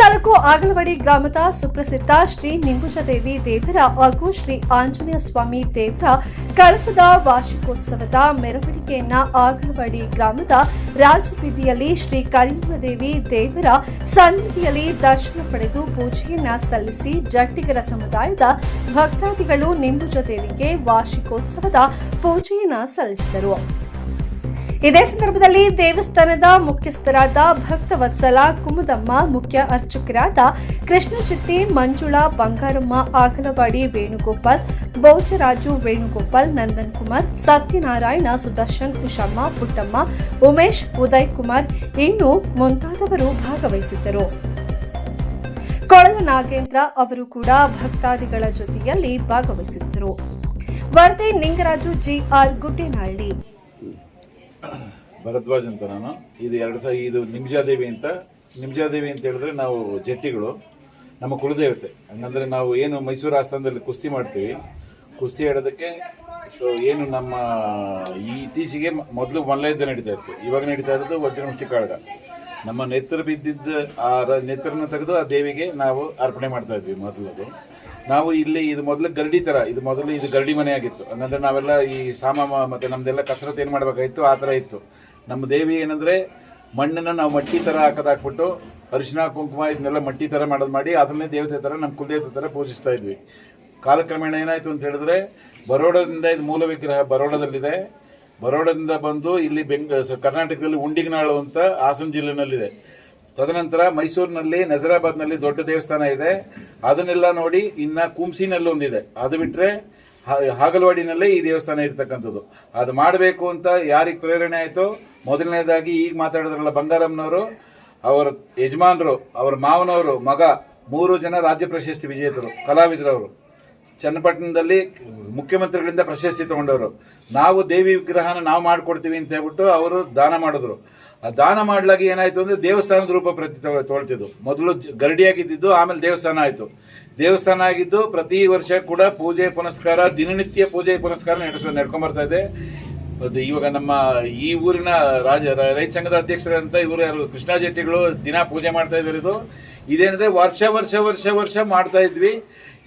ತಾಲೂಕು ಆಗಲವಾಡಿ ಗ್ರಾಮದ ಸುಪ್ರಸಿದ್ಧ ಶ್ರೀ ನಿಂಬುಜದೇವಿ ದೇವರ ಹಾಗೂ ಶ್ರೀ ಆಂಜನೇಯ ಸ್ವಾಮಿ ದೇವರ ಕಳಸದ ವಾರ್ಷಿಕೋತ್ಸವದ ಮೆರವಣಿಗೆಯನ್ನ ಆಗಲವಾಡಿ ಗ್ರಾಮದ ರಾಜಬೀದಿಯಲ್ಲಿ ಶ್ರೀ ಕರಿಯಮ್ಮದೇವಿ ದೇವರ ಸನ್ನಿಧಿಯಲ್ಲಿ ದರ್ಶನ ಪಡೆದು ಪೂಜೆಯನ್ನ ಸಲ್ಲಿಸಿ ಜಟ್ಟಿಗರ ಸಮುದಾಯದ ಭಕ್ತಾದಿಗಳು ನಿಂಬುಜದೇವಿಗೆ ವಾರ್ಷಿಕೋತ್ಸವದ ಪೂಜೆಯನ್ನ ಸಲ್ಲಿಸಿದರು. ಇದೇ ಸಂದರ್ಭದಲ್ಲಿ ದೇವಸ್ಥಾನದ ಮುಖ್ಯಸ್ಥರಾದ ಭಕ್ತವತ್ಸಲ ಕುಮುದಮ್ಮ, ಮುಖ್ಯ ಅರ್ಚಕರಾದ ಕೃಷ್ಣಚಿತ್ತಿ ಮಂಜುಳಾ, ಬಂಗಾರಮ್ಮ ಆಗಲವಾಡಿ ವೇಣುಗೋಪಾಲ್, ಬೌಚರಾಜು, ವೇಣುಗೋಪಾಲ್, ನಂದನ್ ಕುಮಾರ್, ಸತ್ಯನಾರಾಯಣ, ಸುದರ್ಶನ್ ಕುಶಮ್ಮ ಪುಟ್ಟಮ್ಮ, ಉಮೇಶ್, ಉದಯ್ ಕುಮಾರ್ ಇನ್ನು ಮುಂತಾದವರು ಭಾಗವಹಿಸಿದ್ದರು. ಕೊಳಲ ನಾಗೇಂದ್ರ ಅವರು ಕೂಡ ಭಕ್ತಾದಿಗಳ ಜೊತೆಯಲ್ಲಿ ಭಾಗವಹಿಸಿದ್ದರು. ವರದಿ ನಿಂಗರಾಜು ಜಿಆರ್ ಗುಡ್ಡೇನಹಳ್ಳಿ. ಭರದ್ವಾಜ್ ಅಂತ ನಾನು. ಇದು ಎರಡು ಸಾವಿರ ಇದು ನಿಮ್ಜಾದೇವಿ ಅಂತ. ನಿಮ್ಜಾದೇವಿ ಅಂತ ಹೇಳಿದ್ರೆ ನಾವು ಜಟ್ಟಿಗಳು. ನಮ್ಮ ಕುಲದೇವತೆ. ಹಂಗಂದ್ರೆ ನಾವು ಏನು ಮೈಸೂರು ಆಸ್ಥಾನದಲ್ಲಿ ಕುಸ್ತಿ ಮಾಡ್ತೀವಿ. ಕುಸ್ತಿ ಆಡೋದಕ್ಕೆ ಸೊ, ಏನು ನಮ್ಮ ಇತ್ತೀಚೆಗೆ ಮೊದಲು ಮಲ್ಲಯುದ್ಧ ನಡೀತಾ ಇತ್ತು. ಇವಾಗ ನಡೀತಾ ಇರೋದು ವಜ್ರಮುಷ್ಟಿ ಕಾಳಗ. ನಮ್ಮ ನೆತ್ರ ಬಿದ್ದಿದ್ದ ಆ ನೆತ್ರನ ತೆಗೆದು ಆ ದೇವಿಗೆ ನಾವು ಅರ್ಪಣೆ ಮಾಡ್ತಾ ಇದ್ವಿ ಮೊದಲದು ನಾವು ಇಲ್ಲಿ ಇದು ಮೊದಲು ಗರಡಿ ತರ, ಇದು ಮೊದಲು ಇದು ಗರಡಿ ಮನೆ ಆಗಿತ್ತು. ಹಂಗಂದ್ರೆ ನಾವೆಲ್ಲ ಈ ಸಾಮ ಮತ್ತೆ ನಮ್ದೆಲ್ಲ ಕಸರತ್ತು ಏನು ಮಾಡ್ಬೇಕಾಗಿತ್ತು, ಆ ಥರ ಇತ್ತು. ನಮ್ಮ ದೇವಿ ಏನಂದ್ರೆ ಮಣ್ಣನ್ನ ನಾವು ಮಟ್ಟಿ ತರ ಹಾಕೋದಾಕ್ಬಿಟ್ಟು ಅರಿಶಿನ ಕುಂಕುಮ ಇದನ್ನೆಲ್ಲ ಮಟ್ಟಿ ತರ ಮಾಡೋದು ಮಾಡಿ ಅದನ್ನೇ ದೇವತೆ ತರ, ನಮ್ಮ ಕುಲದೇವತೆ ತರ ಪೂಜಿಸ್ತಾ ಇದ್ವಿ. ಕಾಲಕ್ರಮೇಣ ಏನಾಯ್ತು ಅಂತ ಹೇಳಿದ್ರೆ ಬರೋಡದಿಂದ ಇದು ಮೂಲ ವಿಗ್ರಹ ಬರೋಡದಲ್ಲಿದೆ. ಬರೋಡದಿಂದ ಬಂದು ಇಲ್ಲಿ ಬೆಂಗ ಕರ್ನಾಟಕದಲ್ಲಿ ಉಂಡಿಗನಾಳು ಅಂತ ಹಾಸನ ಜಿಲ್ಲೆನಲ್ಲಿದೆ. ತದನಂತರ ಮೈಸೂರಿನಲ್ಲಿ, ನಜರಾಬಾದ್ನಲ್ಲಿ ದೊಡ್ಡ ದೇವಸ್ಥಾನ ಇದೆ. ಅದನ್ನೆಲ್ಲ ನೋಡಿ ಇನ್ನ ಕುಂಸಿನಲ್ಲಿ ಒಂದಿದೆ ಅದು ಬಿಟ್ರೆ ಹಾಗಲವಾಡಿನಲ್ಲೇ ಈ ದೇವಸ್ಥಾನ ಇರ್ತಕ್ಕಂಥದ್ದು. ಅದು ಮಾಡಬೇಕು ಅಂತ ಯಾರಿಗೆ ಪ್ರೇರಣೆ ಆಯಿತು, ಮೊದಲನೇದಾಗಿ ಈಗ ಮಾತಾಡಿದ್ರಲ್ಲ ಬಂಗಾರಮ್ಮನವರು, ಅವರ ಯಜಮಾನರು, ಅವರ ಮಾವನವರು, ಮಗ, ಮೂರು ಜನ ರಾಜ್ಯ ಪ್ರಶಸ್ತಿ ವಿಜೇತರು, ಕಲಾವಿದರವರು. ಚನ್ನಪಟ್ಟಣದಲ್ಲಿ ಮುಖ್ಯಮಂತ್ರಿಗಳಿಂದ ಪ್ರಶಸ್ತಿ ತಗೊಂಡವರು. ನಾವು ದೇವಿ ವಿಗ್ರಹನ ನಾವು ಮಾಡಿಕೊಡ್ತೀವಿ ಅಂತ ಹೇಳ್ಬಿಟ್ಟು ಅವರು ದಾನ ಮಾಡಿದ್ರು. ದಾನ ಮಾಡ್ಲಾಗಿ ಏನಾಯ್ತು ಅಂದ್ರೆ ದೇವಸ್ಥಾನದ ರೂಪ ಪ್ರತಿ ತೊಳ್ತಿದ್ದು. ಮೊದಲು ಗರಡಿಯಾಗಿದ್ದು ಆಮೇಲೆ ದೇವಸ್ಥಾನ ಆಯ್ತು. ದೇವಸ್ಥಾನ ಆಗಿದ್ದು ಪ್ರತಿ ವರ್ಷ ಕೂಡ ಪೂಜೆ ಪುನಸ್ಕಾರ, ದಿನನಿತ್ಯ ಪೂಜೆ ಪುನಸ್ಕಾರ ನಡ್ಕೊಂಡ್ ಬರ್ತಾ ಇದೆ. ಅದು ಇವಾಗ ನಮ್ಮ ಈ ಊರಿನ ರಾಜ ರೈತ ಸಂಘದ ಅಧ್ಯಕ್ಷರಂತ ಇವರು ಯಾರು? ಕೃಷ್ಣ ಜೆಟ್ಟಿಗಳು ದಿನ ಪೂಜೆ ಮಾಡ್ತಾ ಇದ್ದಾರೆ ಇದು. ಇದೇನಿದೆ ವರ್ಷ ವರ್ಷ ವರ್ಷ ವರ್ಷ ಮಾಡ್ತಾ ಇದ್ವಿ.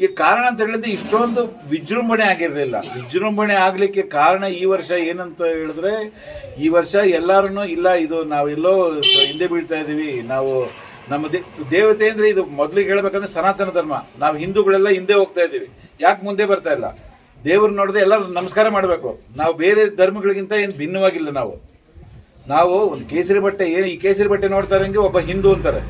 ಈ ಕಾರಣ ಅಂತ ಹೇಳಿದ್ರೆ ಇಷ್ಟೊಂದು ವಿಜೃಂಭಣೆ ಆಗಿರಲಿಲ್ಲ. ವಿಜೃಂಭಣೆ ಆಗಲಿಕ್ಕೆ ಕಾರಣ ಈ ವರ್ಷ ಏನಂತ ಹೇಳಿದ್ರೆ ಈ ವರ್ಷ ಎಲ್ಲರೂ ಇಲ್ಲ, ಇದು ನಾವೆಲ್ಲೋ ಹಿಂದೆ ಬೀಳ್ತಾ ಇದ್ದೀವಿ. ನಾವು ನಮ್ಮ ದೇವತೆ ಅಂದರೆ ಇದು ಮೊದಲಿಗೆ ಹೇಳ್ಬೇಕಂದ್ರೆ ಸನಾತನ ಧರ್ಮ. ನಾವು ಹಿಂದೂಗಳೆಲ್ಲ ಹಿಂದೆ ಹೋಗ್ತಾ ಇದ್ದೀವಿ. ಯಾಕೆ ಮುಂದೆ ಬರ್ತಾ ಇಲ್ಲ? ದೇವ್ರು ನೋಡದೆ ಎಲ್ಲರೂ ನಮಸ್ಕಾರ ಮಾಡಬೇಕು. ನಾವು ಬೇರೆ ಧರ್ಮಗಳಿಗಿಂತ ಏನು ಭಿನ್ನವಾಗಿಲ್ಲ ನಾವು. ನಾವು ಒಂದು ಕೇಸರಿ ಬಟ್ಟೆ ಏನು ಈ ಕೇಸರಿ ಬಟ್ಟೆ ನೋಡ್ತಾ ಒಬ್ಬ ಹಿಂದೂ ಅಂತಾರೆ.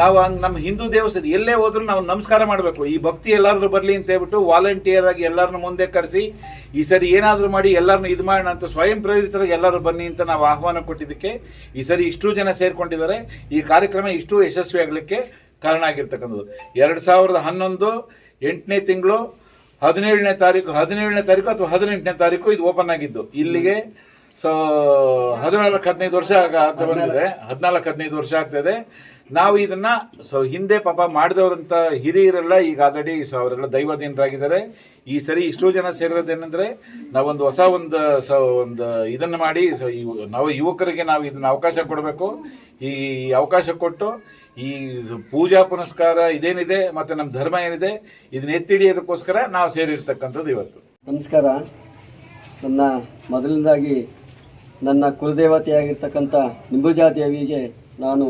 ನಾವು ಹಂಗೆ ನಮ್ಮ ಹಿಂದೂ ದೇವಸ್ಥಾನ ಎಲ್ಲೇ ಹೋದ್ರೂ ನಾವು ನಮಸ್ಕಾರ ಮಾಡಬೇಕು. ಈ ಭಕ್ತಿ ಎಲ್ಲಾದ್ರೂ ಬರಲಿ ಅಂತ ಹೇಳ್ಬಿಟ್ಟು ವಾಲಂಟಿಯರ್ ಆಗಿ ಎಲ್ಲರನ್ನ ಮುಂದೆ ಕರೆಸಿ, ಈ ಸರಿ ಏನಾದರೂ ಮಾಡಿ ಎಲ್ಲರನ್ನ ಇದು ಮಾಡೋಣ ಅಂತ ಸ್ವಯಂ ಪ್ರೇರಿತರಾಗಿ ಎಲ್ಲರೂ ಬನ್ನಿ ಅಂತ ನಾವು ಆಹ್ವಾನ ಕೊಟ್ಟಿದ್ದಕ್ಕೆ, ಈ ಸರಿ ಇಷ್ಟು ಜನ ಸೇರಿಕೊಂಡಿದ್ದಾರೆ. ಈ ಕಾರ್ಯಕ್ರಮ ಇಷ್ಟು ಯಶಸ್ವಿ ಆಗಲಿಕ್ಕೆ ಕಾರಣ ಆಗಿರ್ತಕ್ಕಂಥದ್ದು. ಎರಡು ಸಾವಿರದ ಹನ್ನೊಂದು ಎಂಟನೇ ತಿಂಗಳು ಹದಿನೇಳನೇ ತಾರೀಕು ಹದಿನೇಳನೇ ತಾರೀಕು ಅಥವಾ ಹದಿನೆಂಟನೇ ತಾರೀಕು ಇದು ಓಪನ್ ಆಗಿದ್ದು. ಇಲ್ಲಿಗೆ ಸೊ ಹದಿನಾಲ್ಕು ಹದಿನೈದು ವರ್ಷ ಆಗ- ಆಗ್ತಾ ಬಂದಿದೆ. ಹದಿನಾಲ್ಕು ಹದಿನೈದು ವರ್ಷ ಆಗ್ತದೆ. ನಾವು ಇದನ್ನ ಸೊ ಹಿಂದೆ ಪಾಪ ಮಾಡಿದವರಂತ ಹಿರಿಯರೆಲ್ಲ ಈಗ ಆಲ್ರೆಡಿ ಸೊ ಅವರೆಲ್ಲ ದೈವಾಧೀನರಾಗಿದ್ದಾರೆ. ಈ ಸರಿ ಇಷ್ಟೋ ಜನ ಸೇರಿರೋದೇನೆಂದ್ರೆ ನಾವೊಂದು ಹೊಸ ಒಂದು ಸ ಒಂದು ಇದನ್ನು ಮಾಡಿ ಸೊ ನಾವು ಯುವಕರಿಗೆ ನಾವು ಇದನ್ನ ಅವಕಾಶ ಕೊಡಬೇಕು. ಈ ಅವಕಾಶ ಕೊಟ್ಟು ಈ ಪೂಜಾ ಪುನಸ್ಕಾರ ಇದೇನಿದೆ ಮತ್ತೆ ನಮ್ಮ ಧರ್ಮ ಏನಿದೆ ಇದನ್ನ ಎತ್ತಿಡಿಯೋದಕ್ಕೋಸ್ಕರ ನಾವು ಸೇರಿರ್ತಕ್ಕಂಥದ್ದು ಇವತ್ತು. ನಮಸ್ಕಾರ. ನನ್ನ ಮೊದಲನೇದಾಗಿ ನನ್ನ ಕುಲದೇವತೆಯಾಗಿರ್ತಕ್ಕಂಥ ನಿಂಬುಜಾ ದೇವಿಗೆ ನಾನು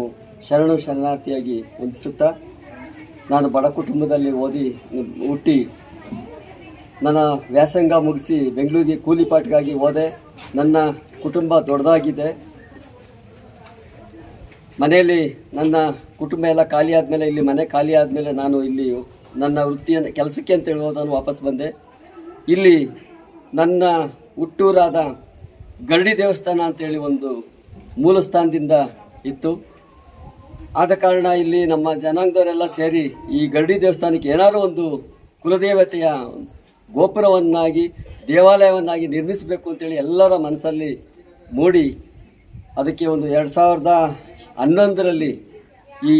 ಶರಣು ಶರಣಾರ್ಥಿಯಾಗಿ ವಂದಿಸುತ್ತಾ, ನಾನು ಬಡ ಕುಟುಂಬದಲ್ಲಿ ಓದಿ ಹುಟ್ಟಿ, ನನ್ನ ವ್ಯಾಸಂಗ ಮುಗಿಸಿ ಬೆಂಗಳೂರಿಗೆ ಕೂಲಿ ಪಾಟ್ಗಾಗಿ ಹೋದೆ. ನನ್ನ ಕುಟುಂಬ ದೊಡ್ಡದಾಗಿದೆ. ಮನೆಯಲ್ಲಿ ನನ್ನ ಕುಟುಂಬ ಎಲ್ಲ ಖಾಲಿ ಆದಮೇಲೆ, ಇಲ್ಲಿ ಮನೆ ಖಾಲಿ ಆದಮೇಲೆ ನಾನು ಇಲ್ಲಿ ನನ್ನ ವೃತ್ತಿಯನ್ನು, ಕೆಲಸಕ್ಕೆ ಅಂತೇಳಿ ಹೋದನು ವಾಪಸ್ ಬಂದೆ. ಇಲ್ಲಿ ನನ್ನ ಹುಟ್ಟೂರಾದ ಗರಡಿ ದೇವಸ್ಥಾನ ಅಂತೇಳಿ ಒಂದು ಮೂಲ ಸ್ಥಾನದಿಂದ ಇತ್ತು. ಆದ ಕಾರಣ ಇಲ್ಲಿ ನಮ್ಮ ಜನಾಂಗದವರೆಲ್ಲ ಸೇರಿ ಈ ಗರಡಿ ದೇವಸ್ಥಾನಕ್ಕೆ ಏನಾದರೂ ಒಂದು ಕುಲದೇವತೆಯ ಗೋಪುರವನ್ನಾಗಿ, ದೇವಾಲಯವನ್ನಾಗಿ ನಿರ್ಮಿಸಬೇಕು ಅಂತೇಳಿ ಎಲ್ಲರ ಮನಸ್ಸಲ್ಲಿ ಮೂಡಿ ಅದಕ್ಕೆ ಒಂದು ಎರಡು ಸಾವಿರದ ಹನ್ನೊಂದರಲ್ಲಿ ಈ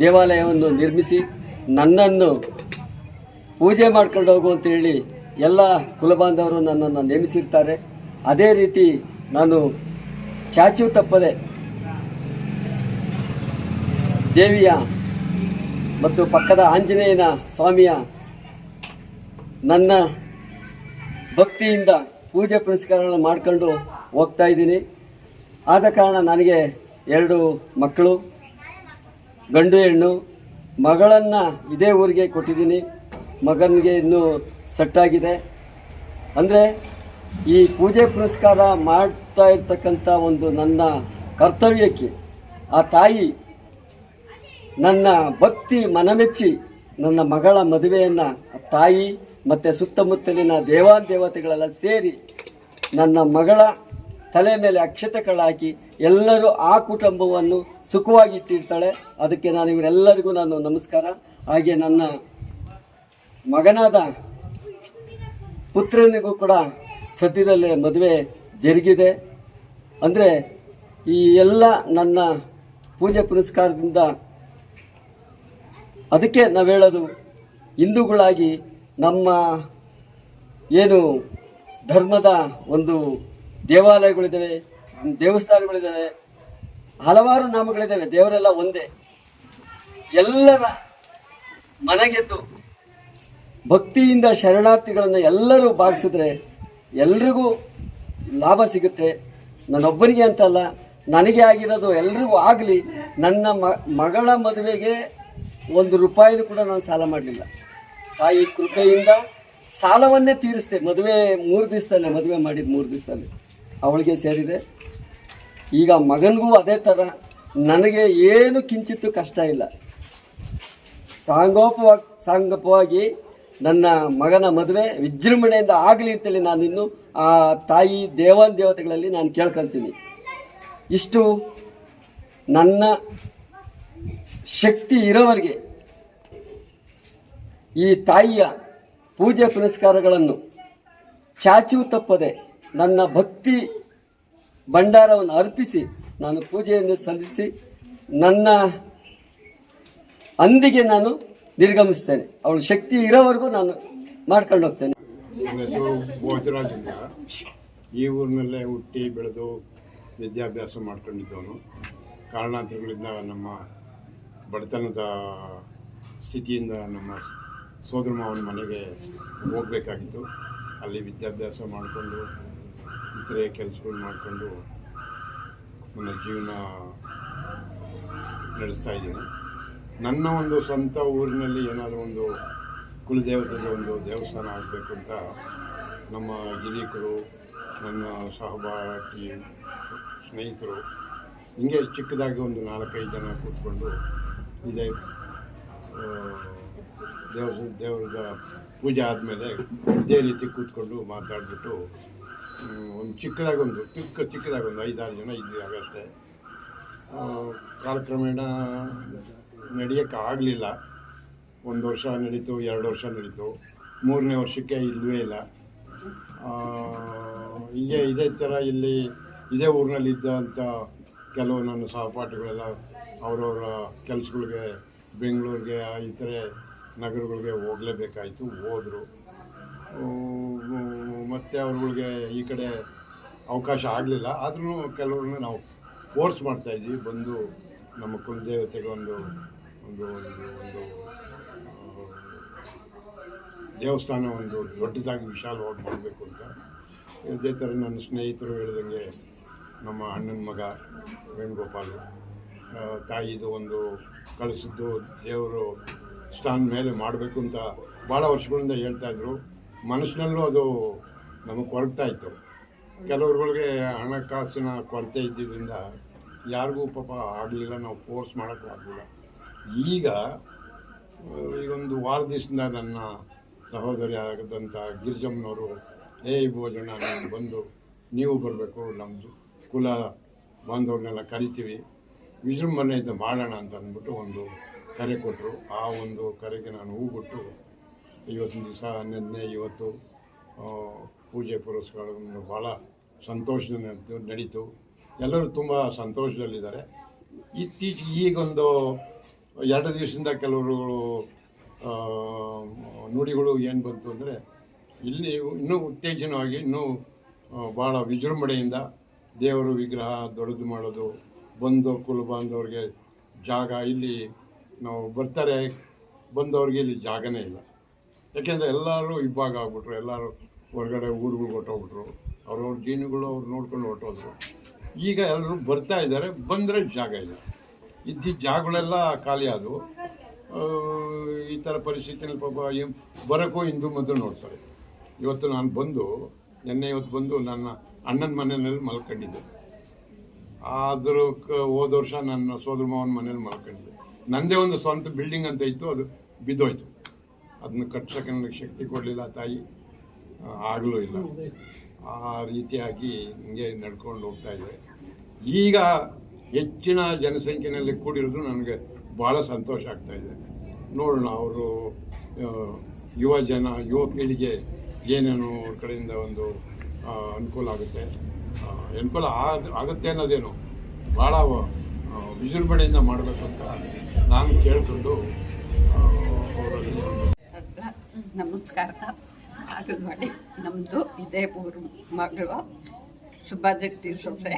ದೇವಾಲಯವನ್ನು ನಿರ್ಮಿಸಿ ನನ್ನನ್ನು ಪೂಜೆ ಮಾಡ್ಕೊಂಡು ಹೋಗು ಅಂತೇಳಿ ಎಲ್ಲ ಕುಲಬಾಂಧವರು ನನ್ನನ್ನು ನೇಮಿಸಿರ್ತಾರೆ. ಅದೇ ರೀತಿ ನಾನು ಚಾಚು ತಪ್ಪದೆ ದೇವಿಯ ಮತ್ತು ಪಕ್ಕದ ಆಂಜನೇಯನ ಸ್ವಾಮಿಯ ನನ್ನ ಭಕ್ತಿಯಿಂದ ಪೂಜೆ ಪುನಸ್ಕಾರಗಳನ್ನು ಮಾಡ್ಕೊಂಡು ಹೋಗ್ತಾ ಇದ್ದೀನಿ. ಆದ ಕಾರಣ ನನಗೆ ಎರಡು ಮಕ್ಕಳು, ಗಂಡು ಹೆಣ್ಣು, ಮಗಳನ್ನು ಇದೇ ಊರಿಗೆ ಕೊಟ್ಟಿದ್ದೀನಿ. ಮಗನಿಗೆ ಇನ್ನೂ ಸೆಟ್ಟಾಗಿದೆ ಅಂದರೆ ಈ ಪೂಜೆ ಪುರಸ್ಕಾರ ಮಾಡ್ತಾ ಇರ್ತಕ್ಕಂಥ ಒಂದು ನನ್ನ ಕರ್ತವ್ಯಕ್ಕೆ, ಆ ತಾಯಿ ನನ್ನ ಭಕ್ತಿ ಮನಮೆಚ್ಚಿ ನನ್ನ ಮಗಳ ಮದುವೆಯನ್ನು ತಾಯಿ ಮತ್ತು ಸುತ್ತಮುತ್ತಲಿನ ದೇವಾನ್ ದೇವತೆಗಳೆಲ್ಲ ಸೇರಿ ನನ್ನ ಮಗಳ ತಲೆ ಮೇಲೆ ಅಕ್ಷತೆಗಳು ಎಲ್ಲರೂ ಆ ಕುಟುಂಬವನ್ನು ಸುಖವಾಗಿ ಇಟ್ಟಿರ್ತಾಳೆ. ಅದಕ್ಕೆ ನಾನು ಇವರೆಲ್ಲರಿಗೂ ನಾನು ನಮಸ್ಕಾರ. ಹಾಗೆ ನನ್ನ ಮಗನಾದ ಪುತ್ರನಿಗೂ ಕೂಡ ಸದ್ಯದಲ್ಲೇ ಮದುವೆ ಜರುಗಿದೆ. ಅಂದರೆ ಈ ಎಲ್ಲ ನನ್ನ ಪೂಜೆ ಪುನಸ್ಕಾರದಿಂದ ಅದಕ್ಕೆ ನಾವು ಹೇಳೋದು ಹಿಂದೂಗಳಾಗಿ ನಮ್ಮ ಏನು ಧರ್ಮದ ಒಂದು ದೇವಾಲಯಗಳಿದ್ದಾವೆ, ದೇವಸ್ಥಾನಗಳಿದ್ದಾವೆ, ಹಲವಾರು ನಾಮಗಳಿದ್ದಾವೆ, ದೇವರೆಲ್ಲ ಒಂದೇ. ಎಲ್ಲರ ಮನೆಗೆದ್ದು ಭಕ್ತಿಯಿಂದ ಶರಣಾರ್ಥಿಗಳನ್ನು ಎಲ್ಲರೂ ಭಾಗಿಸಿದ್ರೆ ಎಲ್ರಿಗೂ ಲಾಭ ಸಿಗುತ್ತೆ. ನನ್ನೊಬ್ಬನಿಗೆ ಅಂತಲ್ಲ, ನನಗೆ ಆಗಿರೋದು ಎಲ್ರಿಗೂ ಆಗಲಿ, ನನ್ನ ಮಗಳ ಮದುವೆಗೆ ಒಂದು ರೂಪಾಯಿನೂ ಕೂಡ ನಾನು ಸಾಲ ಮಾಡಲಿಲ್ಲ. ತಾಯಿ ಕೃಪೆಯಿಂದ ಸಾಲವನ್ನೇ ತೀರಿಸ್ದೆ. ಮದುವೆ ಮೂರು ದಿವಸದಲ್ಲೇ, ಮದುವೆ ಮಾಡಿದ ಮೂರು ದಿವಸದಲ್ಲಿ. ಅವಳಿಗೆ ಸೇರಿದೆ. ಈಗ ಮಗನಿಗೂ ಅದೇ ಥರ. ನನಗೆ ಏನು ಕಿಂಚಿತ್ತು ಕಷ್ಟ ಇಲ್ಲ. ಸಾಂಗೋಪವಾಗಿ ಸಾಂಗೋಪವಾಗಿ ನನ್ನ ಮಗನ ಮದುವೆ ವಿಜೃಂಭಣೆಯಿಂದ ಆಗಲಿ ಅಂತೇಳಿ ನಾನು ಇನ್ನು ಆ ತಾಯಿ ದೇವಾನ್ ದೇವತೆಗಳಲ್ಲಿ ನಾನು ಕೇಳ್ಕೊತೀನಿ. ಇಷ್ಟು ನನ್ನ ಶಕ್ತಿ ಇರೋವರೆಗೆ ಈ ತಾಯಿಯ ಪೂಜೆ ಪುನಸ್ಕಾರಗಳನ್ನು ಚಾಚು ತಪ್ಪದೆ ನನ್ನ ಭಕ್ತಿ ಭಂಡಾರವನ್ನು ಅರ್ಪಿಸಿ ನಾನು ಪೂಜೆಯನ್ನು ಸಲ್ಲಿಸಿ ನನ್ನ ಅಂದಿಗೆ ನಾನು ನಿರ್ಗಮಿಸ್ತೇನೆ ಅವಳ ಶಕ್ತಿ ಇರೋವರೆಗೂ ನಾನು ಮಾಡ್ಕೊಂಡು ಹೋಗ್ತೇನೆ. ಈ ಊರಿನಲ್ಲೇ ಹುಟ್ಟಿ ಬೆಳೆದು ವಿದ್ಯಾಭ್ಯಾಸ ಮಾಡ್ಕೊಂಡಿದ್ದವನು. ಕಾರಣಾಂತರಗಳಿಂದ ನಮ್ಮ ಬಡತನದ ಸ್ಥಿತಿಯಿಂದ ನಮ್ಮ ಸೋದರ ಮಾವನ ಮನೆಗೆ ಹೋಗಬೇಕಾಗಿತ್ತು. ಅಲ್ಲಿ ವಿದ್ಯಾಭ್ಯಾಸ ಮಾಡಿಕೊಂಡು, ಇತರೆ ಕೆಲಸಗಳು ಮಾಡಿಕೊಂಡು, ನನ್ನ ಜೀವನ ನಡೆಸ್ತಾ ಇದ್ದೀನಿ. ನನ್ನ ಒಂದು ಸ್ವಂತ ಊರಿನಲ್ಲಿ ಏನಾದರೂ ಒಂದು ಕುಲದೇವತೆಗೆ ಒಂದು ದೇವಸ್ಥಾನ ಆಗಬೇಕು ಅಂತ ನಮ್ಮ ಹಿರೀಕರು ನನ್ನ ಸಹಪಾಠಿ ಸ್ನೇಹಿತರು ಹಿಂಗೆ ಚಿಕ್ಕದಾಗಿ ಒಂದು ನಾಲ್ಕೈದು ಜನ ಕೂತ್ಕೊಂಡು ಇದೇ ದೇವ ದೇವರದ ಪೂಜೆ ಆದಮೇಲೆ ಇದೇ ರೀತಿ ಕೂತ್ಕೊಂಡು ಮಾತಾಡಿಬಿಟ್ಟು ಒಂದು ಚಿಕ್ಕದಾಗಿ ಒಂದು ಚಿಕ್ಕ ಚಿಕ್ಕದಾಗಿ ಒಂದು ಐದಾರು ಜನ ಇದ್ದೀವಿ ಅಷ್ಟೇ ಆ, ಕಾಲಕ್ರಮೇಣ ನಡೆಯೋಕ್ಕೆ ಆಗಲಿಲ್ಲ ಒಂದು ವರ್ಷ ನಡೀತು, ಎರಡು ವರ್ಷ ನಡೀತು. ಮೂರನೇ ವರ್ಷಕ್ಕೆ ಇಲ್ಲವೇ ಇಲ್ಲ. ಹೀಗೆ ಇದೇ ಥರ ಇಲ್ಲಿ ಇದೇ ಊರಿನಲ್ಲಿದ್ದಂಥ ಕೆಲವು ನನ್ನ ಸಹಪಾಠಿಗಳೆಲ್ಲ ಅವರವರ ಕೆಲಸಗಳಿಗೆ, ಬೆಂಗಳೂರಿಗೆ ಇತರೆ ನಗರಗಳಿಗೆ ಹೋಗಲೇಬೇಕಾಯಿತು, ಹೋದರು. ಮತ್ತು ಅವ್ರಗಳಿಗೆ ಈ ಕಡೆ ಅವಕಾಶ ಆಗಲಿಲ್ಲ. ಆದ್ರೂ ಕೆಲವ್ರನ್ನ ನಾವು ಫೋರ್ಸ್ ಮಾಡ್ತಾಯಿದ್ವಿ ಬಂದು ನಮ್ಮ ಕುಲದೇವತೆಗೆ ಒಂದು ಒಂದು ದೇವಸ್ಥಾನ ಒಂದು ದೊಡ್ಡದಾಗಿ ವಿಶಾಲವಾಗಿ ಮಾಡಬೇಕು ಅಂತ. ಇದೇ ಥರ ನನ್ನ ಸ್ನೇಹಿತರು ಹೇಳಿದಂಗೆ ನಮ್ಮ ಅಣ್ಣನ ಮಗ ವೇಣುಗೋಪಾಲ್ ತಾಯಿದು ಒಂದು ಕಳಿಸಿದ್ದು ದೇವರು ಸ್ಥಾನ ಮೇಲೆ ಮಾಡಬೇಕು ಅಂತ ಭಾಳ ವರ್ಷಗಳಿಂದ ಹೇಳ್ತಾಯಿದ್ರು ಮನಸ್ಸಿನಲ್ಲೂ ಅದು ನಮಗೆ ಕೊರಗ್ತಾ ಇತ್ತು. ಕೆಲವ್ರುಗಳಿಗೆ ಹಣಕಾಸಿನ ಕೊರತೆ ಇದ್ದಿದ್ದರಿಂದ ಯಾರಿಗೂ ಪಾಪ ಆಗಲಿಲ್ಲ, ನಾವು ಫೋರ್ಸ್ ಮಾಡೋಕ್ಕೂ ಆಗಲಿಲ್ಲ. ಈಗ ಈಗೊಂದು ವಾರ ದಿವಸದಿಂದ ನನ್ನ ಸಹೋದರಿ ಆಗದಂಥ ಗಿರಿಜಮ್ಮನವರು ಏಯ್ ಭೋಜನ ಬಂದು, ನೀವು ಬರಬೇಕು ನಮ್ಮದು ಕುಲ ಬಾಂಧವ್ರನ್ನೆಲ್ಲ ಕರಿತೀವಿ. ವಿಜೃಂಭಣೆಯಿಂದ ಮಾಡೋಣ ಅಂತ ಅಂದ್ಬಿಟ್ಟು ಒಂದು ಕರೆ ಕೊಟ್ಟರು ಆ ಒಂದು ಕರೆಗೆ ನಾನು ಹೂಗೊಟ್ಟು ಇವತ್ತಿನ ದಿವಸ ನಿನ್ನೆ ಇವತ್ತು ಪೂಜೆ ಪುರಸ್ಕಾರವನ್ನು ಭಾಳ ಸಂತೋಷದಿಂದ ನಡೀತು. ಎಲ್ಲರೂ ತುಂಬ ಸಂತೋಷದಲ್ಲಿದ್ದಾರೆ. ಇತ್ತೀಚೆಗೆ ಈಗೊಂದು ಎರಡು ದಿವಸದಿಂದ ಕೆಲವರು ನುಡಿಗಳು ಏನು ಬಂತು ಅಂದರೆ, ಇಲ್ಲಿ ಇನ್ನೂ ಉತ್ತೇಜನವಾಗಿ ಇನ್ನೂ ಭಾಳ ವಿಜೃಂಭಣೆಯಿಂದ ದೇವರು ವಿಗ್ರಹ ದೊಡ್ಡದು ಮಾಡೋದು, ಬಂದು ಕುಲ ಬಾಂಧವ್ರಿಗೆ ಜಾಗ ಇಲ್ಲಿ ನಾವು ಬರ್ತಾರೆ, ಬಂದವ್ರಿಗೆ ಇಲ್ಲಿ ಜಾಗನೇ ಇಲ್ಲ. ಯಾಕೆಂದರೆ ಎಲ್ಲರೂ ಇಬ್ಬಾಗ ಆಗ್ಬಿಟ್ರು, ಎಲ್ಲರೂ ಹೊರಗಡೆ ಊರುಗಳು ಹೊಟ್ಟೋಗ್ಬಿಟ್ರು ಅವ್ರವ್ರ ಜೀನುಗಳು ಅವ್ರು ನೋಡ್ಕೊಂಡು ಹೊಟ್ಟೋದ್ರು ಈಗ ಎಲ್ಲರೂ ಬರ್ತಾ ಇದ್ದಾರೆ, ಬಂದರೆ ಜಾಗ ಇಲ್ಲ. ಇದ್ದಿದ್ದ ಜಾಗಗಳೆಲ್ಲ ಖಾಲಿ ಆದವು. ಈ ಥರ ಪರಿಸ್ಥಿತಿಯಲ್ಲಿ ಪಾಪ ಬರೋಕ್ಕೂ ಹಿಂದೂ ಮೊದಲು ನೋಡ್ತಾರೆ. ಇವತ್ತು ನಾನು ಬಂದು, ನಿನ್ನೆ ಇವತ್ತು ಬಂದು ನನ್ನ ಅಣ್ಣನ ಮನೆಯಲ್ಲಿ ಮಲ್ಕೊಂಡಿದ್ದೆ. ಆದರೂ ಕ, ಹೋದ ವರ್ಷ ನನ್ನ ಸೋದರ ಮಾವನ ಮನೇಲಿ ಮಲ್ಕೊಂಡಿದ್ದೆ. ನನ್ನದೇ ಒಂದು ಸ್ವಂತ ಬಿಲ್ಡಿಂಗ್ ಅಂತ ಇತ್ತು, ಅದು ಬಿದ್ದೋಯ್ತು. ಅದನ್ನ ಕಟ್ಸೋಕೆ ನನಗೆ ಶಕ್ತಿ ಕೊಡಲಿಲ್ಲ ತಾಯಿ. ಆಗಲೂ ಇಲ್ಲ. ಆ ರೀತಿಯಾಗಿ ಹಿಂಗೆ ನಡ್ಕೊಂಡು ಹೋಗ್ತಾ ಇದೆ. ಈಗ ಹೆಚ್ಚಿನ ಜನಸಂಖ್ಯೆಯಲ್ಲಿ ಕೂಡಿರೋದು ನನಗೆ ಭಾಳ ಸಂತೋಷ ಆಗ್ತಾ ಇದೆ. ನೋಡೋಣ ಅವರು ಯುವ ಜನ, ಯುವ ಪೀಳಿಗೆ ಏನೇನು ಅವ್ರ ಕಡೆಯಿಂದ ಒಂದು ಅನುಕೂಲ ಆಗುತ್ತೆ. ಅನುಕೂಲ ಆಗ, ಆಗುತ್ತೆ ಅನ್ನೋದೇನು ಭಾಳ ವಿಜೃಂಭಣೆಯಿಂದ ಮಾಡಬೇಕು ಅಂತ ನಾನು ಕೇಳಿಕೊಂಡು ಅವರಲ್ಲಿ ನಮಸ್ಕಾರ. ಆಗಲ್ವಾಡಿ ನಮ್ಮದು ಇದೇ ಊರು ಮಗಳು ಸುಭಾಜಕ್ತಿ ಸೊಸೆ.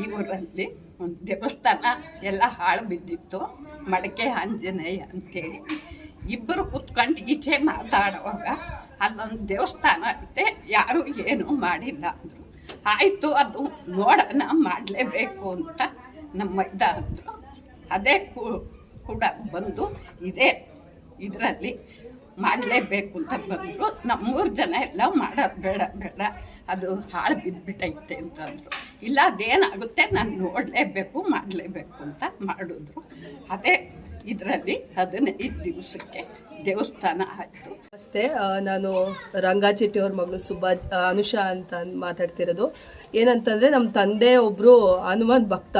ಈ ಊರಲ್ಲಿ ಒಂದು ದೇವಸ್ಥಾನ ಎಲ್ಲ ಹಾಳು ಬಿದ್ದಿತ್ತು. ಮಡಕೆ ಆಂಜನೇಯ ಅಂತೇಳಿ. ಇಬ್ಬರು ಕುತ್ಕೊಂಡು ಈಚೆ ಮಾತಾಡುವಾಗ ಅಲ್ಲೊಂದು ದೇವಸ್ಥಾನ ಐತೆ ಯಾರೂ ಏನೂ ಮಾಡಿಲ್ಲ ಅಂದರು. ಆಯಿತು, ಅದು ನೋಡೋಣ, ಮಾಡಲೇಬೇಕು ಅಂತ ನಮ್ಮ ಇದ್ದ ಅಂದರು ಅದೇ ಕೂಡ ಬಂದು ಇದೇ ಇದರಲ್ಲಿ ಮಾಡಲೇಬೇಕು ಅಂತ ಬಂದರು. ನಮ್ಮೂರು ಜನ ಎಲ್ಲ ಮಾಡೋದು ಬೇಡ ಬೇಡ ಅದು ಹಾಳು ಬಿದ್ದುಬಿಟ್ಟೈತೆ ಅಂತಂದರು. ಇಲ್ಲ, ಅದೇನಾಗುತ್ತೆ? ನಾನು ನೋಡಲೇಬೇಕು, ಮಾಡಲೇಬೇಕು ಅಂತ ಮಾಡಿದ್ರು. ಅದೇ ಇದರಲ್ಲಿ ಹದಿನೈದು ದಿವಸಕ್ಕೆ ದೇವಸ್ಥಾನ ಆಯಿತು. ನಮಸ್ತೆ ನಾನು ರಂಗಾ ಚೆಟ್ಟಿ ಅವ್ರ ಮಗಳು ಸುಬ್ಬಾ ಅನುಷಾ ಅಂತ ಮಾತಾಡ್ತಿರೋದು. ಏನಂತಂದರೆ ನಮ್ಮ ತಂದೆ ಒಬ್ಬರು ಹನುಮಾನ್ ಭಕ್ತ.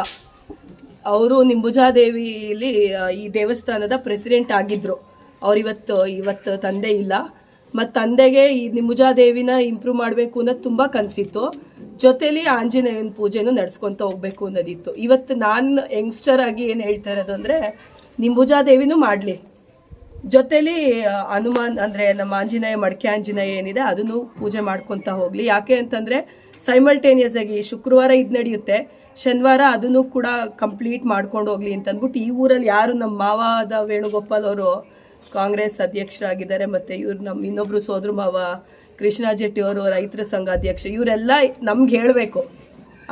ಅವರು ನಿಂಬುಜಾದೇವಿಲಿ ದೇವಿಯಲ್ಲಿ ಈ ದೇವಸ್ಥಾನದ ಪ್ರೆಸಿಡೆಂಟ್ ಆಗಿದ್ದರು ಅವ್ರು ಇವತ್ತು ಇವತ್ತು ತಂದೆ ಇಲ್ಲ. ಮತ್ತು ತಂದೆಗೆ ಈ ನಿಂಬುಜಾದೇವಿನ ಇಂಪ್ರೂವ್ ಮಾಡಬೇಕು ಅನ್ನೋದು ತುಂಬ ಕನಸಿತ್ತು. ಜೊತೆಲಿ ಆಂಜನೇಯನ ಪೂಜೆನೂ ನಡ್ಸ್ಕೊತ ಹೋಗ್ಬೇಕು ಅನ್ನೋದಿತ್ತು. ಇವತ್ತು ನಾನು ಯಂಗ್ಸ್ಟರ್ ಆಗಿ ಏನು ಹೇಳ್ತಾ ಇರೋದು ಅಂದರೆ ನಿಂಬುಜಾದೇವಿನೂ ಮಾಡಲಿ. ಜೊತೆಲಿ ಹನುಮಾನ್ ಅಂದರೆ ನಮ್ಮ ಆಂಜನೇಯ ಮಡಕೆ ಆಂಜನೇಯ ಏನಿದೆ ಅದನ್ನು ಪೂಜೆ ಮಾಡ್ಕೊತಾ ಹೋಗಲಿ. ಯಾಕೆ ಅಂತಂದರೆ ಸೈಮಲ್ಟೇನಿಯಸ್ ಆಗಿ ಶುಕ್ರವಾರ ಇದು ನಡೆಯುತ್ತೆ. ಶನಿವಾರ ಅದನ್ನು ಕೂಡ ಕಂಪ್ಲೀಟ್ ಮಾಡ್ಕೊಂಡು ಹೋಗ್ಲಿ ಅಂತ ಅಂದ್ಬಿಟ್ಟು ಈ ಊರಲ್ಲಿ ಯಾರು ನಮ್ಮ ಮಾವಾದ ವೇಣುಗೋಪಾಲ್ ಅವರು ಕಾಂಗ್ರೆಸ್ ಅಧ್ಯಕ್ಷರಾಗಿದ್ದಾರೆ, ಮತ್ತು ಇವ್ರು ನಮ್ಮ ಇನ್ನೊಬ್ಬರು ಸೋದ್ರ ಮಾವ ಕೃಷ್ಣ ಜೆಟ್ಟಿ ಅವರು, ರೈತರ ಸಂಘ ಅಧ್ಯಕ್ಷ, ಇವರೆಲ್ಲ ನಮ್ಗೆ ಹೇಳಬೇಕು.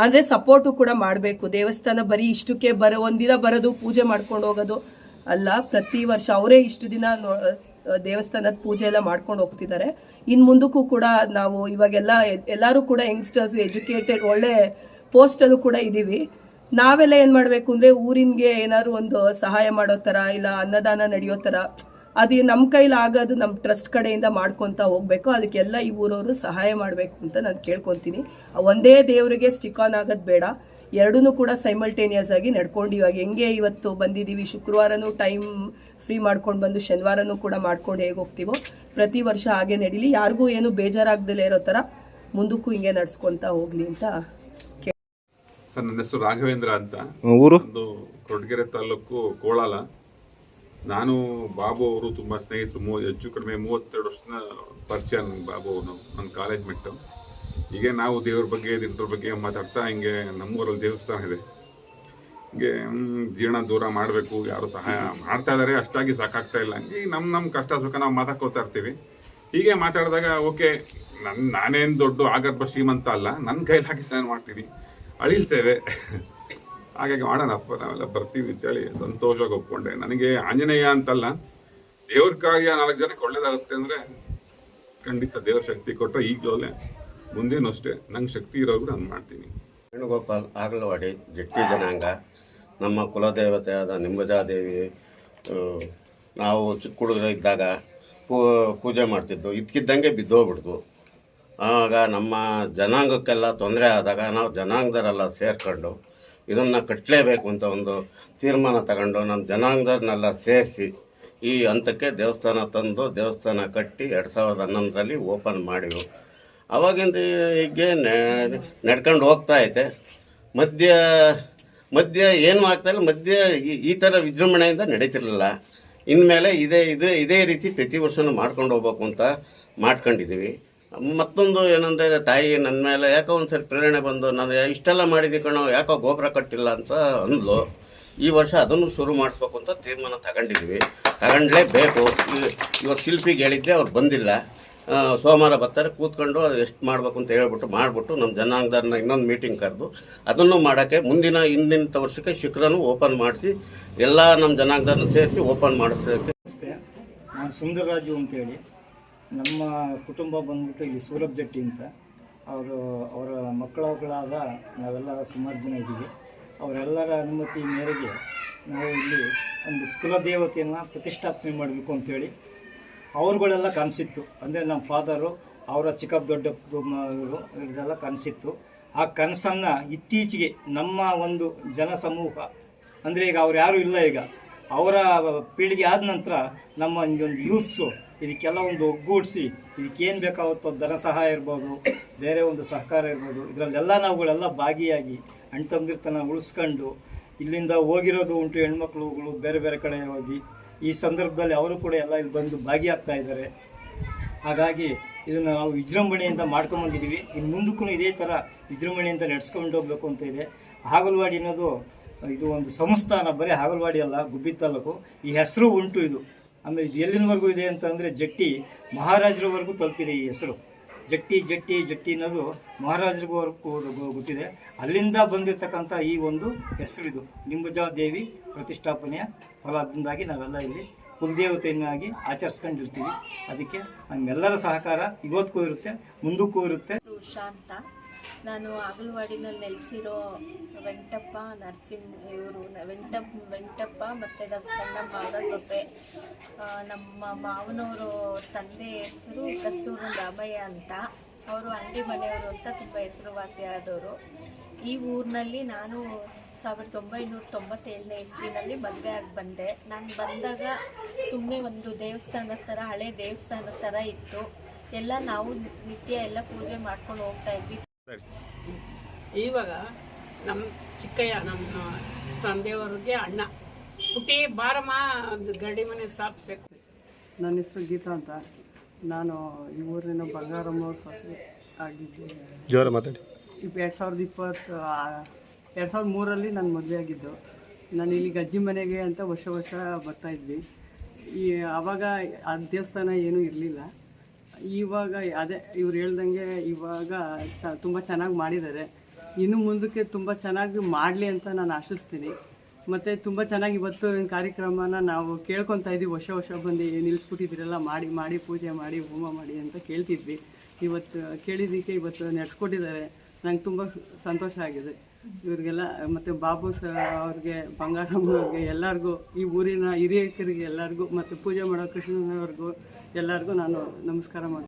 ಅಂದರೆ ಸಪೋರ್ಟು ಕೂಡ ಮಾಡಬೇಕು. ದೇವಸ್ಥಾನ ಬರೀ ಇಷ್ಟಕ್ಕೆ ಬರೋ ಒಂದಿನ ಬರೋದು, ಪೂಜೆ ಮಾಡ್ಕೊಂಡು ಹೋಗೋದು ಅಲ್ಲ. ಪ್ರತಿ ವರ್ಷ ಅವರೇ ಇಷ್ಟು ದಿನ ದೇವಸ್ಥಾನದ ಪೂಜೆ ಎಲ್ಲ ಮಾಡ್ಕೊಂಡು ಹೋಗ್ತಿದ್ದಾರೆ. ಇನ್ನು ಮುಂದಕ್ಕೂ ಕೂಡ ನಾವು ಇವಾಗೆಲ್ಲ ಎಲ್ಲರೂ ಕೂಡ ಯಂಗ್ಸ್ಟರ್ಸ್ ಎಜುಕೇಟೆಡ್ ಒಳ್ಳೆ ಪೋಸ್ಟಲ್ಲೂ ಕೂಡ ಇದ್ದೀವಿ ನಾವೆಲ್ಲ ಏನು ಮಾಡಬೇಕು ಅಂದರೆ ಊರಿನಿಗೆ ಏನಾದ್ರು ಒಂದು ಸಹಾಯ ಮಾಡೋ ಥರ ಇಲ್ಲ, ಅನ್ನದಾನ ನಡೆಯೋ ಥರ ಅದು ನಮ್ಮ ಕೈಲಿ ಆಗೋದು ನಮ್ಮ ಟ್ರಸ್ಟ್ ಕಡೆಯಿಂದ ಮಾಡ್ಕೊತಾ ಹೋಗಬೇಕು. ಅದಕ್ಕೆಲ್ಲ ಈ ಊರವರು ಸಹಾಯ ಮಾಡಬೇಕು ಅಂತ ನಾನು ಕೇಳ್ಕೊತೀನಿ. ಒಂದೇ ದೇವರಿಗೆ ಸ್ಟಿಕ್ ಆನ್ ಆಗೋದು ಬೇಡ. ಎರಡೂ ಕೂಡ ಸೈಮಲ್ಟೇನಿಯಸ್ ಆಗಿ ನಡ್ಕೊಂಡು ಇವಾಗ ಹೆಂಗೆ ಇವತ್ತು ಬಂದಿದ್ದೀವಿ ಶುಕ್ರವಾರನೂ ಟೈಮ್ ಫ್ರೀ ಮಾಡ್ಕೊಂಡು ಬಂದು ಶನಿವಾರನೂ ಕೂಡ ಮಾಡ್ಕೊಂಡು ಹೇಗೆ ಹೋಗ್ತೀವೋ ಪ್ರತಿ ವರ್ಷ ಹಾಗೆ ನಡೀಲಿ. ಯಾರಿಗೂ ಏನು ಬೇಜಾರಾಗ್ದಲೇ ಇರೋ ಥರ ಮುಂದಕ್ಕೂ ಹಿಂಗೆ ನಡ್ಸ್ಕೊತಾ ಹೋಗ್ಲಿ ಅಂತ ಸರ್ ನನ್ನ ಹೆಸರು ರಾಘವೇಂದ್ರ ಅಂತ. ಊರು? ಒಂದು ಕೊರಟಗೆರೆ ತಾಲೂಕು ಕೋಳಾಲ ನಾನು ಬಾಬು ಅವರು ತುಂಬ ಸ್ನೇಹಿತರು, ಮೂ, ಹೆಚ್ಚು ಕಡಿಮೆ ಮೂವತ್ತೆರಡು ವರ್ಷದ ಪರಿಚಯ ನನ್ನ ಬಾಬು ಅವರು ನನ್ನ ಕಾಲೇಜ್ ಮೆಟ್ಟು. ಹೀಗೆ ನಾವು ದೇವ್ರ ಬಗ್ಗೆ ಇದ್ರ ಬಗ್ಗೆ ಮಾತಾಡ್ತಾ ಹಿಂಗೆ ನಮ್ಮೂರಲ್ಲಿ ದೇವಸ್ಥಾನ ಇದೆ. ಹಿಂಗೆ ಜೀರ್ಣ ದೂರ ಮಾಡಬೇಕು, ಯಾರು ಸಹಾಯ ಮಾಡ್ತಾ ಇದ್ದಾರೆ ಅಷ್ಟಾಗಿ ಸಾಕಾಗ್ತಾ ಇಲ್ಲ. ಹಂಗೆ ನಮ್ಮ ನಮ್ಮ ಕಷ್ಟ ಸುಖ ನಾವು ಮಾತಾಡ್ಕೋತಾ ಇರ್ತೀವಿ. ಹೀಗೆ ಮಾತಾಡಿದಾಗ, ಓಕೆ ನನ್ನ ನಾನೇನು ದೊಡ್ಡ ಆಗರ್ಭ ಶ್ರೀಮಂತ ಅಲ್ಲ ನನ್ನ ಕೈಲಿ ಹಾಕಿ ನಾನು ಮಾಡ್ತೀನಿ ಅಳಿಲ್ ಸೇವೆ. ಹಾಗಾಗಿ ಮಾಡೋಣಪ್ಪ ನಾವೆಲ್ಲ ಬರ್ತೀವಿ ಅಂತೇಳಿ ಸಂತೋಷವಾಗಿ ಒಪ್ಕೊಂಡೆ ನನಗೆ ಆಂಜನೇಯ ಅಂತಲ್ಲ, ದೇವ್ರ ಕಾರ್ಯ ನಾಲ್ಕು ಜನಕ್ಕೆ ಒಳ್ಳೇದಾಗುತ್ತೆ ಅಂದ್ರೆ ಖಂಡಿತ ದೇವ್ರ ಶಕ್ತಿ ಕೊಟ್ಟರೆ ಈಗಲೇ ಮುಂದೇನು ಅಷ್ಟೇ, ನಂಗೆ ಶಕ್ತಿ ಇರೋರು ನಾನು ಮಾಡ್ತೀನಿ. ವೇಣುಗೋಪಾಲ್ ಆಗಲವಾಡಿ, ಜಟ್ಟಿ ಜನಾಂಗ, ನಮ್ಮ ಕುಲದೇವತೆ ಆದ ನಿಂಬಜಾದೇವಿ ನಾವು ಚಿಕ್ಕ ಹುಡುಗರು ಇದ್ದಾಗ ಪೂ, ಪೂಜೆ ಮಾಡ್ತಿದ್ದು, ಇದ್ಕಿದ್ದಂಗೆ ಬಿದ್ದೋಗ್ಬಿಡ್ತು ಆಗ ನಮ್ಮ ಜನಾಂಗಕ್ಕೆಲ್ಲ ತೊಂದರೆ ಆದಾಗ ನಾವು ಜನಾಂಗದರೆಲ್ಲ ಸೇರ್ಕೊಂಡು ಇದನ್ನು ಕಟ್ಟಲೇಬೇಕು ಅಂತ ಒಂದು ತೀರ್ಮಾನ ತಗೊಂಡು ನಮ್ಮ ಜನಾಂಗದವ್ರನ್ನೆಲ್ಲ ಸೇರಿಸಿ ಈ ಹಂತಕ್ಕೆ ದೇವಸ್ಥಾನ ತಂದು ದೇವಸ್ಥಾನ ಕಟ್ಟಿ ಎರಡು ಸಾವಿರದ ಹನ್ನೊಂದರಲ್ಲಿ ಓಪನ್ ಮಾಡಿವು ಅವಾಗಿಂದ ಹೀಗೆ ನಡ್ಕೊಂಡು ಹೋಗ್ತಾ ಐತೆ ಮಧ್ಯ ಮಧ್ಯ ಏನು ಆಗ್ತಾಯಿಲ್ಲ ಮಧ್ಯ ಈ- ಥರ ವಿಜೃಂಭಣೆಯಿಂದ ನಡೀತಿರಲಿಲ್ಲ. ಇನ್ಮೇಲೆ ಇದೇ ಇದೇ ಇದೇ ರೀತಿ ಪ್ರತಿ ವರ್ಷನೂ ಮಾಡ್ಕೊಂಡು ಹೋಗ್ಬೇಕು ಅಂತ ಮಾಡ್ಕೊಂಡಿದ್ದೀವಿ. ಮತ್ತೊಂದು ಏನಂದರೆ ತಾಯಿ ನನ್ನ ಮೇಲೆ ಯಾಕೋ ಒಂದು ಸರಿ ಪ್ರೇರಣೆ ಬಂದು ನಾನು ಇಷ್ಟೆಲ್ಲ ಮಾಡಿದ್ದೆ ಕಣೋ, ಯಾಕೋ ಗೋಪುರ ಕಟ್ಟಿಲ್ಲ ಅಂತ ಅಂದ್ಲು. ಈ ವರ್ಷ ಅದನ್ನು ಶುರು ಮಾಡಿಸ್ಬೇಕು ಅಂತ ತೀರ್ಮಾನ ತಗೊಂಡಿದ್ವಿ. ತಗೊಂಡ್ಲೇಬೇಕು. ಇವಾಗ ಶಿಲ್ಪಿಗೆ ಹೇಳಿದ್ದೆ, ಅವ್ರು ಬಂದಿಲ್ಲ. ಸೋಮವಾರ ಬರ್ತಾರೆ, ಕೂತ್ಕೊಂಡು ಎಷ್ಟು ಮಾಡಬೇಕು ಅಂತ ಹೇಳ್ಬಿಟ್ಟು ಮಾಡಿಬಿಟ್ಟು ನಮ್ಮ ಜನಾಂಗದವ್ರನ್ನ ಇನ್ನೊಂದು ಮೀಟಿಂಗ್ ಕರೆದು ಅದನ್ನು ಮಾಡೋಕ್ಕೆ ಮುಂದಿನ ಹಿಂದಿನ ವರ್ಷಕ್ಕೆ ಶಿಖರನು ಓಪನ್ ಮಾಡಿಸಿ, ಎಲ್ಲ ನಮ್ಮ ಜನಾಂಗದವ್ರನ್ನ ಸೇರಿಸಿ ಓಪನ್ ಮಾಡಿಸೋಕ್ಕೆ ನಾನು ಸುಂದರರಾಜು ಅಂತೇಳಿ. ನಮ್ಮ ಕುಟುಂಬ ಬಂದ್ಬಿಟ್ಟು ಇಲ್ಲಿ ಸೂರಭ್ ಜಟ್ಟಿ ಅಂತ. ಅವರು ಅವರ ಮಕ್ಕಳುಗಳಾದ ನಾವೆಲ್ಲ ಸುಮಾರು ಜನ ಇದ್ದೀವಿ. ಅವರೆಲ್ಲರ ಅನುಮತಿ ಮೇರೆಗೆ ನಾವು ಇಲ್ಲಿ ಒಂದು ಕುಲದೇವತೆಯನ್ನು ಪ್ರತಿಷ್ಠಾಪನೆ ಮಾಡಬೇಕು ಅಂತೇಳಿ ಅವ್ರುಗಳೆಲ್ಲ ಕನಸಿತ್ತು ಅಂದರೆ ನಮ್ಮ ಫಾದರು, ಅವರ ಚಿಕ್ಕಪ್ಪ ದೊಡ್ಡ ಇದೆಲ್ಲ ಕನಸಿತ್ತು ಆ ಕನಸನ್ನು ಇತ್ತೀಚೆಗೆ ನಮ್ಮ ಒಂದು ಜನಸಮೂಹ, ಅಂದರೆ ಈಗ ಅವ್ರು ಯಾರೂ ಇಲ್ಲ ಈಗ, ಅವರ ಪೀಳಿಗೆ ಆದ ನಂತರ ನಮ್ಮ ಒಂದು ಯೂತ್ಸು ಇದಕ್ಕೆಲ್ಲ ಒಂದು ಒಗ್ಗೂಡಿಸಿ, ಇದಕ್ಕೇನು ಬೇಕಾಗುತ್ತೋ ಧನ ಸಹಾಯ ಇರ್ಬೋದು, ಬೇರೆ ಒಂದು ಸಹಕಾರ ಇರ್ಬೋದು, ಇದರಲ್ಲೆಲ್ಲ ನಾವುಗಳೆಲ್ಲ ಭಾಗಿಯಾಗಿ ಅಣ್ಣ ತಂದಿರ್ತನ ಉಳಿಸ್ಕೊಂಡು ಇಲ್ಲಿಂದ ಹೋಗಿರೋದು ಉಂಟು ಹೆಣ್ಮಕ್ಳುಗಳು ಬೇರೆ ಬೇರೆ ಕಡೆ ಹೋಗಿ, ಈ ಸಂದರ್ಭದಲ್ಲಿ ಅವರು ಕೂಡ ಎಲ್ಲ ಇಲ್ಲಿ ಬಂದು ಭಾಗಿಯಾಗ್ತಾ ಇದ್ದಾರೆ. ಹಾಗಾಗಿ ಇದನ್ನು ನಾವು ವಿಜೃಂಭಣೆಯಿಂದ ಮಾಡ್ಕೊಂಬಂದಿದ್ದೀವಿ ಇನ್ನು ಮುಂದಕ್ಕೂ ಇದೇ ಥರ ವಿಜೃಂಭಣೆಯಿಂದ ನಡೆಸ್ಕೊಂಡು ಹೋಗ್ಬೇಕು ಅಂತ ಇದೆ. ಹಾಗಲವಾಡಿ ಅನ್ನೋದು, ಇದು ಒಂದು ಸಂಸ್ಥಾನ, ಬರೀ ಹಾಗಲವಾಡಿ ಅಲ್ಲ, ಗುಬ್ಬಿ ತಾಲೂಕು. ಈ ಹೆಸರು ಉಂಟು ಇದು. ಆಮೇಲೆ ಇದು ಎಲ್ಲಿನವರೆಗೂ ಇದೆ ಅಂತಂದರೆ ಜಟ್ಟಿ ಮಹಾರಾಜರವರೆಗೂ ತಲುಪಿದೆ ಈ ಹೆಸರು. ಜಟ್ಟಿ ಜಟ್ಟಿ ಜಟ್ಟಿ ಅನ್ನೋದು ಮಹಾರಾಜರಿಗೂ ಗೊತ್ತಿದೆ. ಅಲ್ಲಿಂದ ಬಂದಿರತಕ್ಕಂಥ ಈ ಒಂದು ಹೆಸರು ಇದು ನಿಂಬುಜಾ ದೇವಿ ಪ್ರತಿಷ್ಠಾಪನೆಯ ಫಲದಿಂದಾಗಿ ನಾವೆಲ್ಲ ಇಲ್ಲಿ ಕುಲದೇವತೆಯನ್ನಾಗಿ ಆಚರಿಸ್ಕೊಂಡಿರ್ತೀವಿ. ಅದಕ್ಕೆ ನಮ್ಮೆಲ್ಲರ ಸಹಕಾರ ಇವತ್ತಿಗೂ ಇರುತ್ತೆ, ಮುಂದಕ್ಕೂ ಇರುತ್ತೆ. ಅಂತ ನಾನು ಅಗಲವಾಡಿನಲ್ಲಿ ನೆಲೆಸಿರೋ ವೆಂಕಟಪ್ಪ ನರಸಿಂಹ ಇವರು, ವೆಂಕಟಪ್ಪ ವೆಂಕಟಪ್ಪ ಮತ್ತು ಸಣ್ಣಮ್ಮ ಮಾವನ ಸೊಸೆ. ನಮ್ಮ ಮಾವನವರು ತಂದೆ ಹೆಸರು ಕಸ್ತೂರು ರಾಮಯ್ಯ ಅಂತ. ಅವರು ಅಂಗಡಿ ಮನೆಯವರು ಅಂತ ತುಂಬ ಹೆಸರುವಾಸಿಯಾದವರು. ಈ ಊರಿನಲ್ಲಿ ನಾನು ಸಾವಿರದ ಒಂಬೈನೂರ ತೊಂಬತ್ತೇಳನೇ ಇಸ್ವಿನಲ್ಲಿ ಮದುವೆ ಆಗಿ ಬಂದೆ. ನಾನು ಬಂದಾಗ ಸುಮ್ಮನೆ ಒಂದು ದೇವಸ್ಥಾನದ ಥರ, ಹಳೆ ದೇವಸ್ಥಾನದ ಥರ ಇತ್ತು. ಎಲ್ಲ ನಾವು ನಿತ್ಯ ಎಲ್ಲ ಪೂಜೆ ಮಾಡ್ಕೊಂಡು ಹೋಗ್ತಾ ಇದ್ವಿ. ಇವಾಗ ನಮ್ಮ ಚಿಕ್ಕಯ್ಯ ನಮ್ಮ ತಂದೆಯವ್ರಿಗೆ ಅಣ್ಣ. ಹುಟ್ಟಿ ಬಾರಮ್ಮ ಒಂದು ಗಡಿ ಮನೆ ಸಾರಿಸ್ಬೇಕು. ನನ್ನ ಹೆಸರು ಗೀತಾ ಅಂತ. ನಾನು ಈ ಊರಿನ ಬಂಗಾರಮ್ಮ ಸೊಸೆ ಆಗಿದ್ದೆ. ಜೋರ ಮಾತಾಡಿ. ಇಪ್ಪ ಎರಡು ಸಾವಿರದ ಇಪ್ಪತ್ತು ಎರಡು ಸಾವಿರದ ಮೂರಲ್ಲಿ ನಾನು ಮದುವೆ ಆಗಿದ್ದು. ನಾನು ಇಲ್ಲಿಗೆ ಅಜ್ಜಿ ಮನೆಗೆ ಅಂತ ವರ್ಷ ವರ್ಷ ಬರ್ತಾ ಇದ್ವಿ. ಈ ಆವಾಗ ಆ ದೇವಸ್ಥಾನ ಏನೂ ಇರಲಿಲ್ಲ. ಇವಾಗ ಅದೇ ಇವ್ರು ಹೇಳ್ದಂಗೆ ಇವಾಗ ತುಂಬ ಚೆನ್ನಾಗಿ ಮಾಡಿದ್ದಾರೆ ಇನ್ನು ಮುಂದಕ್ಕೆ ತುಂಬ ಚೆನ್ನಾಗಿ ಮಾಡಲಿ ಅಂತ ನಾನು ಆಶಿಸ್ತೀನಿ. ಮತ್ತು ತುಂಬ ಚೆನ್ನಾಗಿ ಇವತ್ತು ಕಾರ್ಯಕ್ರಮನ ನಾವು ಕೇಳ್ಕೊತಾ ಇದ್ವಿ ವರ್ಷ ವರ್ಷ ಬಂದು ನಿಲ್ಲಿಸ್ಬಿಟ್ಟಿದ್ದೀರಲ್ಲ ಮಾಡಿ ಮಾಡಿ, ಪೂಜೆ ಮಾಡಿ, ಹೋಮ ಮಾಡಿ ಅಂತ ಕೇಳ್ತಿದ್ವಿ. ಇವತ್ತು ಕೇಳಿದ್ದಕ್ಕೆ ಇವತ್ತು ನಡೆಸ್ಕೊಟ್ಟಿದ್ದಾರೆ. ನಂಗೆ ತುಂಬ ಸಂತೋಷ ಆಗಿದೆ. ಇವ್ರಿಗೆಲ್ಲ ಮತ್ತು ಬಾಬು ಸರ್ ಅವ್ರಿಗೆ, ಬಂಗಾರಮ್ಮನವ್ರಿಗೆ ಎಲ್ಲರಿಗೂ, ಈ ಊರಿನ ಹಿರಿಯಕರಿಗೆ ಎಲ್ಲರಿಗೂ ಮತ್ತು ಪೂಜೆ ಮಾಡೋ ಕೃಷ್ಣನವ್ರಿಗೂ ಎಲ್ಲರಿಗೂ ನಾನು ನಮಸ್ಕಾರ ಮಾಡ್ತೀನಿ.